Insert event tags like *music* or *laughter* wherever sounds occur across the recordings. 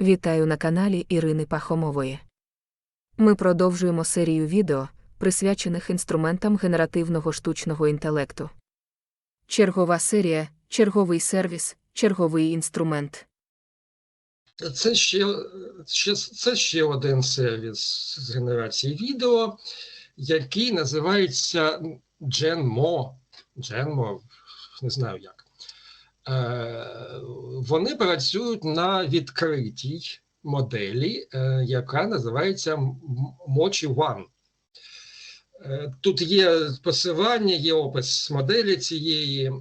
Вітаю на каналі Ірини Пахомової. Ми продовжуємо серію відео, присвячених інструментам генеративного штучного інтелекту. Чергова серія, черговий сервіс, черговий інструмент. Це ще, це ще один сервіс з генерації відео, який називається GenMo. GenMo, не знаю як. Е, вони працюють на відкритій моделі, е, яка називається Mochi One. Е, Тут є посилання, є опис моделі цієї.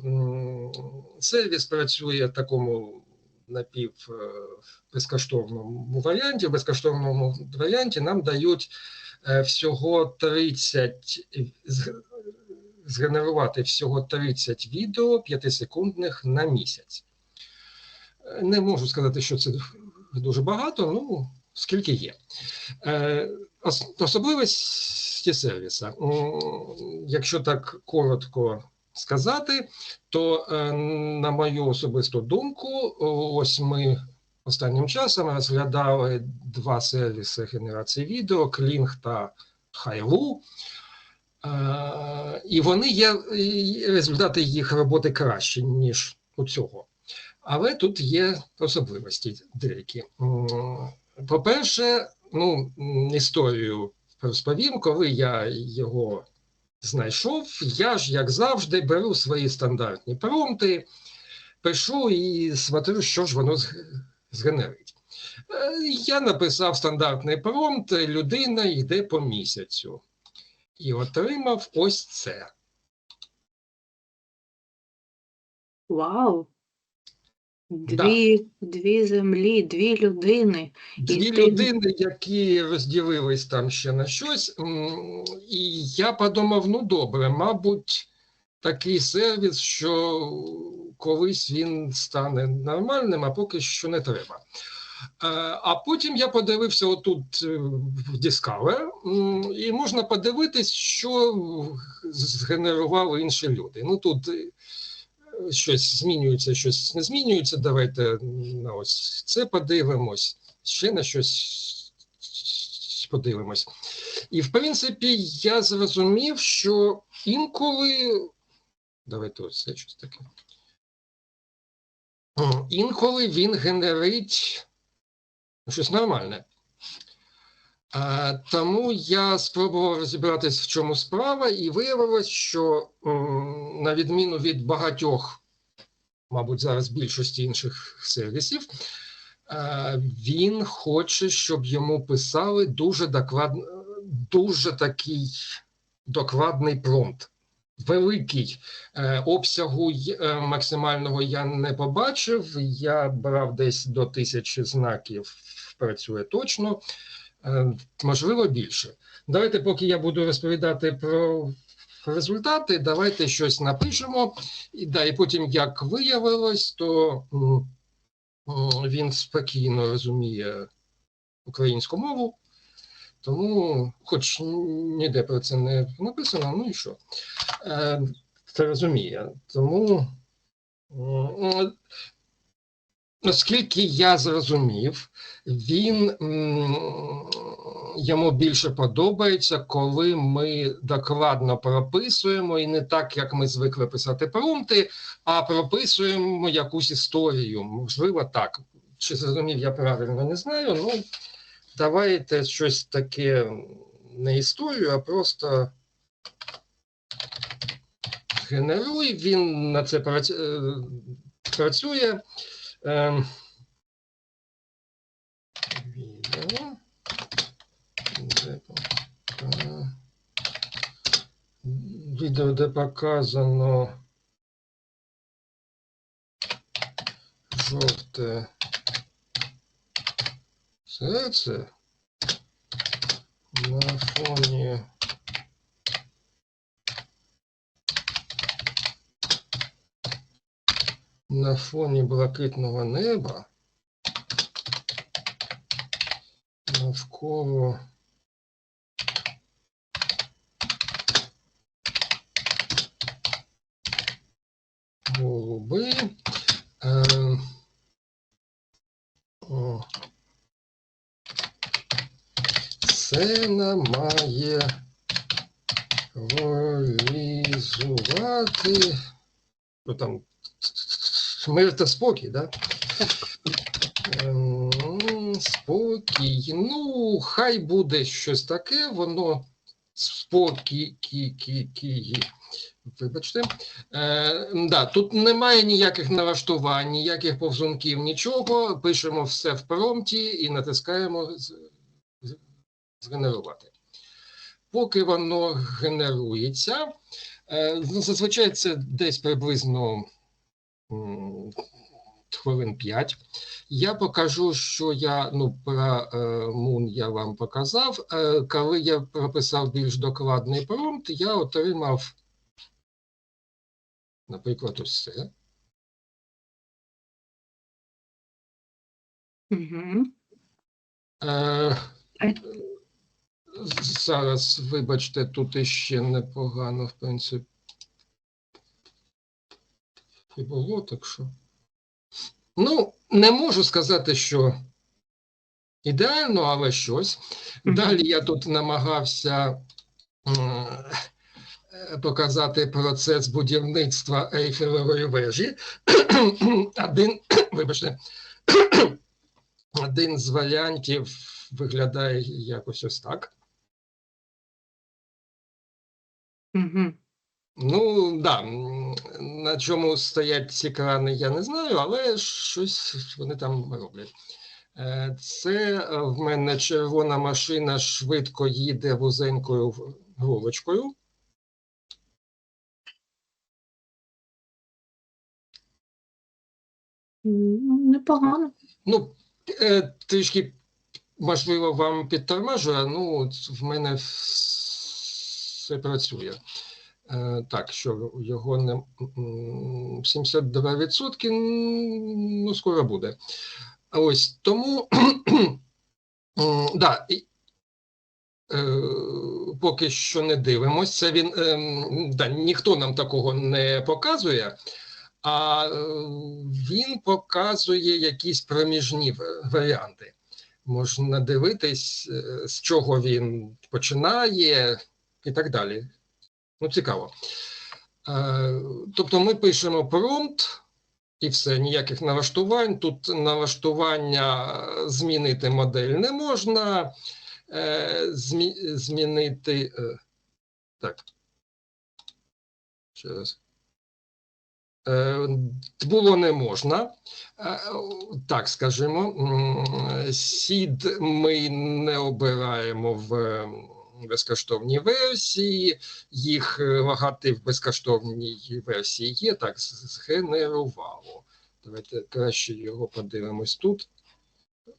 Сервіс працює в такому напів безкоштовному варіанті. В безкоштовному варіанті нам дають всього 30, з- згенерувати всього 30 відео 5-секундних на місяць. Не можу сказати, що це дуже багато, ну скільки є. Е, Особливості сервіса. Якщо так коротко сказати, то е, на мою особисту думку, ось ми останнім часом розглядали два сервіси генерації відео Kling та Hailu. Е, І вони є результати їх роботи кращі, ніж у цього. Але тут є особливості деякі. По-перше, ну, історію розповім, коли я його знайшов, я ж, як завжди, беру свої стандартні промпти, пишу і смотрю, що ж воно згенерить. Е, Я написав стандартний промпт, людина йде по місяцю. І отримав ось це. Вау! Да. Дві, дві землі, дві людини. Дві ти- людини, які розділились там ще на щось, і я подумав: ну добре, мабуть, такий сервіс, що колись він стане нормальним, а поки що не треба. Е, А потім я подивився отут е, в Discover, і можна подивитись, що згенерували інші люди. Ну тут е, щось змінюється, щось не змінюється. Давайте на ось це подивимось, ще на щось подивимось. І в принципі, я зрозумів, що інколи. Давайте ось це щось таке. Інколи він генерить щось нормальне. А, тому я спробував розібратись, в чому справа, і виявилось, що м, на відміну від багатьох, мабуть, зараз більшості інших сервісів, а, він хоче, щоб йому писали дуже докладно, дуже такий докладний промпт. Великий е, обсягу е, максимального я не побачив. Я брав десь до тисячі знаків, працює точно, е, можливо, більше. Давайте, поки я буду розповідати про результати, давайте щось напишемо. І, да, і потім, як виявилось, то він спокійно розуміє українську мову. Тому, хоч ніде про це не написано, ну і що? Е, Це розуміє. Тому, наскільки я зрозумів, він йому більше подобається, коли ми докладно прописуємо, і не так, як ми звикли писати промпти, а прописуємо якусь історію. Можливо, так. Чи зрозумів я правильно, не знаю. Ну, давайте щось таке не історію, а просто генеруй. Він на це е, працює. Ем, Відео. Де Відео, де показано жовте серце на фоні на фоні блакитного неба навколо Сцена має реалізувати. Ну там мир та спокій, да? Ем, Спокій. Ну, хай буде щось таке, воно спокій. кі- кі- кі- Вибачте. Е, да, тут немає ніяких налаштувань, ніяких повзунків, нічого. Пишемо все в промпті і натискаємо згенерувати. Поки воно генерується, е, ну, зазвичай це десь приблизно хвилин 5. Я покажу, що я ну, про е, Moon я вам показав. Е, коли я прописав більш докладний промпт, я отримав, наприклад, ось це. Угу. Е. зараз, вибачте, тут іще непогано, в принципі. І було, так що. Ну, не можу сказати, що ідеально, але щось. Далі я тут намагався е, показати процес будівництва Ейфелевої вежі. *clears throat* Один, *clears throat* вибачте, *clears throat* один з варіантів виглядає якось ось так. Угу. Ну, да, на чому стоять ці крани, я не знаю, але щось вони там роблять. Е, Це е, в мене червона машина швидко їде вузенькою в- Непогано. Ну, е, трішки, можливо, вам підтормажує, ну, в мене все працює. Е, Так, що його не 72%, ну, скоро буде. Ось тому, *clears throat* да, і, е, поки що не дивимося. Він, ем, да, ніхто нам такого не показує, а е, він показує якісь проміжні варіанти. Можна дивитись, е, з чого він починає і так далі. Ну, цікаво. Е, Тобто ми пишемо промпт і все, ніяких налаштувань. Тут налаштування е, змінити модель не можна. е, змі, змінити. Так. Ще раз. Було не можна. Так, скажімо, сід ми не обираємо в безкоштовній версії, їх е, в безкоштовній версії є, так, згенерувало. Давайте краще його подивимось тут,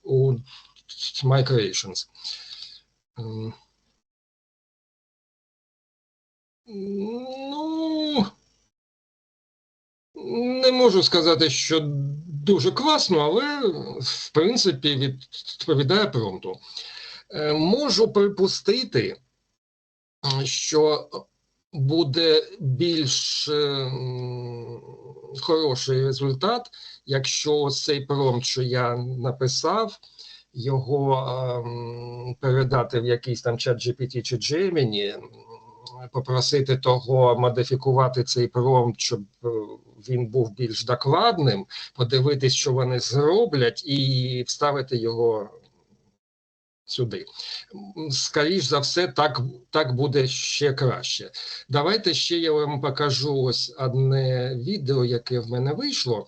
у My. Ем. Ну, не можу сказати, що дуже класно, але в принципі відповідає промпту. Е, Можу припустити, що буде більш е, хороший результат, якщо цей промпт, що я написав, його ем, передати в якийсь там чат GPT чи Gemini, попросити того модифікувати цей промпт, щоб е, він був більш докладним, подивитись, що вони зроблять, і вставити його сюди. Скоріш за все, так, так буде ще краще. Давайте ще я вам покажу ось одне відео, яке в мене вийшло.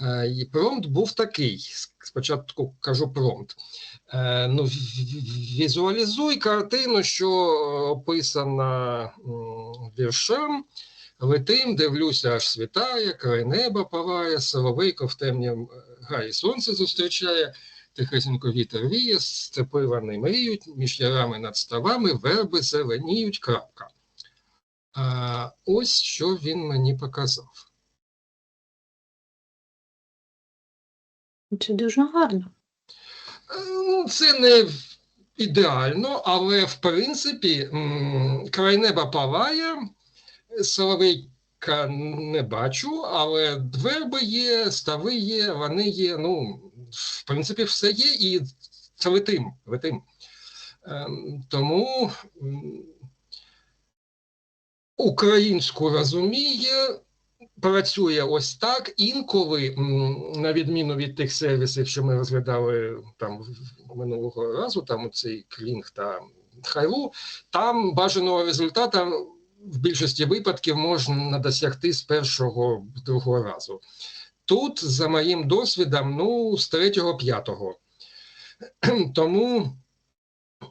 Е, І промпт був такий. Спочатку кажу промпт. Е, Ну, візуалізуй картину, що описана м, віршем. Летим, дивлюся, аж світає, край неба палає, соловейко в темнім е, гаї сонце зустрічає, тихесенько вітер віє, степи вони мріють, між ярами над ставами верби зеленіють, крапка. А, ось що він мені показав. Це дуже гарно. Е, Ну, це не ідеально, але в принципі край неба палає, соловейка не бачу, але верби є, стави є, вони є. Ну, в принципі, все є, і це летим. летим. Ем, Тому українську розуміє, працює ось так. Інколи, на відміну від тих сервісів, що ми розглядали там минулого разу, там цей Клінг та Хайлу, там бажаного результату в більшості випадків можна досягти з першого другого разу. Тут, за моїм досвідом, ну, з третього, п'ятого. *clears throat* Тому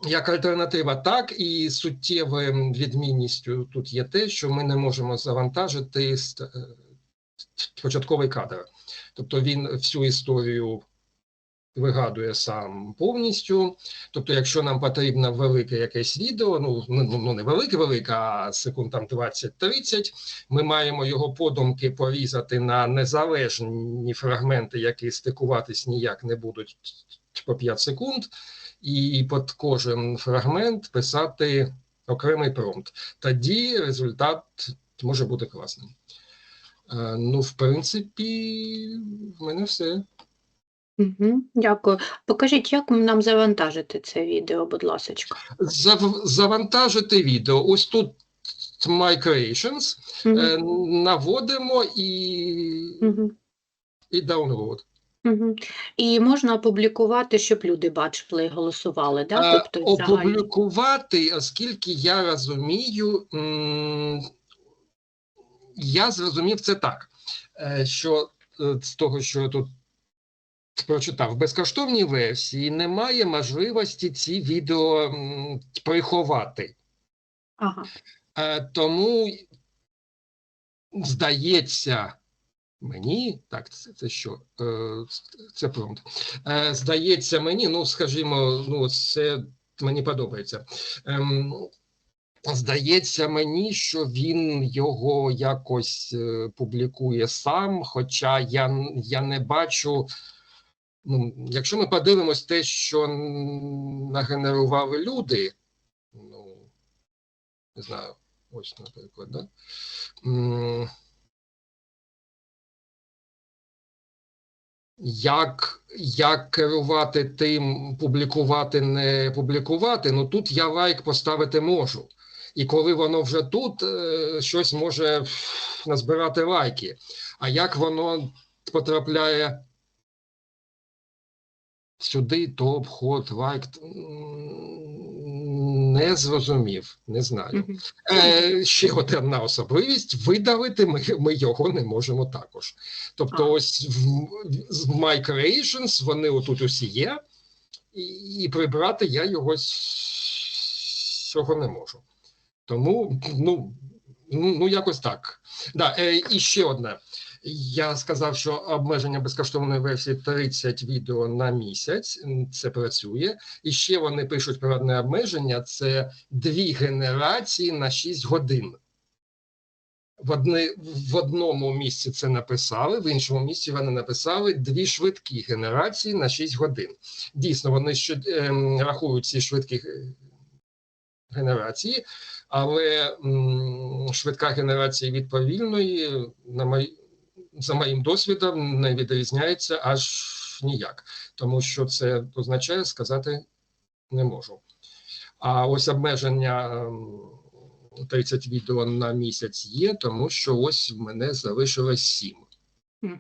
як альтернатива, так і суттєвою відмінністю тут є те, що ми не можемо завантажити е, початковий кадр. Тобто він всю історію вигадує сам повністю. Тобто, якщо нам потрібно велике якесь відео, ну, ну ну, не велике, велике, а секунд там 20-30, ми маємо його подумки порізати на незалежні фрагменти, які стикуватись ніяк не будуть по 5 секунд, і під кожен фрагмент писати окремий промпт. Тоді результат може бути класним. Е, Ну, в принципі, в мене все. Угу. Дякую. Покажіть, як нам завантажити це відео, будь ласочка. Зав- Завантажити відео. Ось тут My Creations. Угу. Е, Наводимо і, Угу. і download. Угу. І можна опублікувати, щоб люди бачили і голосували, да? Е, Тобто загальні. Опублікувати, оскільки я розумію, м, я зрозумів це так, е, що е, з того, що я тут прочитав, в безкоштовній версії немає можливості ці відео приховати. Ага. Е, Тому здається мені, так, це, це що? Е, Це промпт. Е, Здається мені, ну скажімо, ну це мені подобається. Ем, Здається мені, що він його якось публікує сам, хоча я, я не бачу. Ну, якщо ми подивимось те, що нагенерували люди, ну не знаю, ось, наприклад, да? Як, як керувати тим, публікувати, не публікувати, ну тут я лайк поставити можу. І коли воно вже тут, е, щось може назбирати лайки. А як воно потрапляє сюди, то обход, лайк, не зрозумів, не знаю. Е, ще одна особливість: видалити ми, ми його не можемо також. Тобто, А. ось в, з My Creations вони отут усі є, і, і прибрати я його з цього не можу. Тому, ну, ну, ну якось так. Да, е, і ще одне. Я сказав, що обмеження безкоштовної версії 30 відео на місяць. Це працює. І ще вони пишуть про одне обмеження: це дві генерації на 6 годин. В, одне, в одному місці це написали, в іншому місці вони написали дві швидкі генерації на 6 годин. Дійсно, вони що, ем, рахують ці швидкі генерації, але м, швидка генерація від повільної, на мої, за моїм досвідом, не відрізняється аж ніяк. Тому що це означає сказати не можу. А ось обмеження ем, 30 відео на місяць є, тому що ось в мене залишилось 7. Угу.